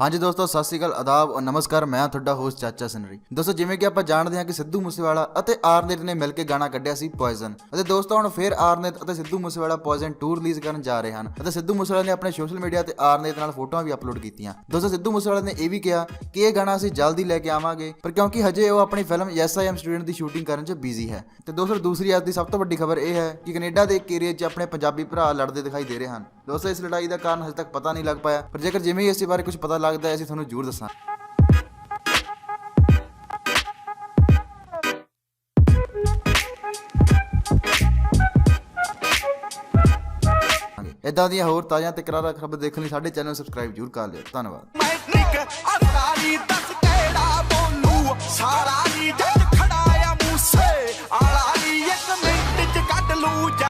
ਹਾਂਜੀ ਦੋਸਤੋ, ਸਤਿ ਸ਼੍ਰੀ ਅਕਾਲ, ਆਦਾਬ ਔਰ ਨਮਸਕਾਰ, ਮੈਂ ਤੁਹਾਡਾ ਹੋਸਟ ਚਾਚਾ ਸਿਨਰੀ। ਦੋਸਤੋ, ਜਿਵੇਂ ਕਿ ਆਪਾਂ ਜਾਣਦੇ ਹਾਂ ਕਿ ਸਿੱਧੂ ਮੂਸੇਵਾਲਾ ਅਤੇ ਆਰਨੇਤ ਨੇ ਮਿਲ ਕੇ ਗਾਣਾ ਕੱਢਿਆ ਸੀ ਪੋਇਜ਼ਨ ਅਤੇ ਦੋਸਤੋ, ਹੁਣ ਫੇਰ ਆਰਨੇਤ ਅਤੇ ਸਿੱਧੂ ਮੂਸੇਵਾਲਾ ਪੋਇਜ਼ਨ 2 ਰਿਲੀਜ਼ ਕਰਨ ਜਾ ਰਹੇ ਹਨ। ਅਤੇ ਸਿੱਧੂ ਮੂਸੇਵਾਲਾ ਨੇ ਆਪਣੇ ਸੋਸ਼ਲ ਮੀਡੀਆ ਤੇ ਆਰਨੇਤ ਨਾਲ ਫੋਟੋਆਂ ਵੀ ਅਪਲੋਡ ਕੀਤੀਆਂ। ਦੋਸਤੋ, ਸਿੱਧੂ ਮੂਸੇਵਾਲਾ ਨੇ ਇਹ ਵੀ ਕਿਹਾ ਕਿ ਇਹ ਗਾਣਾ ਅਸੀਂ ਜਲਦੀ ਲੈ ਕੇ ਆਵਾਂਗੇ, ਪਰ ਕਿਉਂਕਿ ਹਜੇ ਉਹ ਆਪਣੀ film yes I am student the shooting ਕਰਨ 'ਚ ਬਿਜ਼ੀ ਹੈ। ਤੇ ਦੋਸਤੋ, ਦੂਸਰੀ ਅੱਜ ਦੀ ਸਭ ਤੋਂ ਵੱਡੀ ਖਬਰ ਇਹ ਹੈ ਕਿ ਕੈਨੇਡਾ ਦੇ ਇੱਕ ਏਰੀਆ 'ਚ ਆਪਣੇ ਪੰਜਾਬੀ ਭਰਾ ਲੜਦੇ ਦਿਖਾਈ ਦੇ ਰਹੇ ਹਨ। ਦੋਸਤੋ, ਇਸ ਲੜਾਈ ਦਾ ਕਾਰਨ ਹਜੇ ਤੱਕ ਪਤਾ ਨਹੀਂ ਲੱਗ ਪਾਇਆ, ਪਰ ਜੇਕਰ ਜਿਵੇਂ ਹੀ ਇਸ ਬਾਰੇ ਕੁਝ ਪਤਾ ਲੱਗਦਾ ਹੈ, ਅਸੀਂ ਤੁਹਾਨੂੰ ਜ਼ਰੂਰ ਦੱਸਾਂ ਇਦਾਂ ਦੀਆਂ ਹੋਰ ਤਾਜ਼ਾ ਤੇ ਕਰਾਰਾ ਖਬਰ ਦੇਖਣ ਲਈ ਸਾਡੇ ਚੈਨਲ ਨੂੰ ਸਬਸਕ੍ਰਾਈਬ ਜ਼ਰੂਰ ਕਰ ਲਿਓ। ਧੰਨਵਾਦ। ਮੈਟ੍ਰਿਕ ਅਸਾਰੀ ਦੱਸ ਕਿਹੜਾ ਬੋਲੂ? ਸਾਰਾ ਨਹੀਂ ਜੱਜ ਖੜਾ ਮੂਸੇ, ਆਲਾ ਨਹੀਂ ਇੱਕ ਮਿੰਟ ਚ ਕੱਢ ਲੂ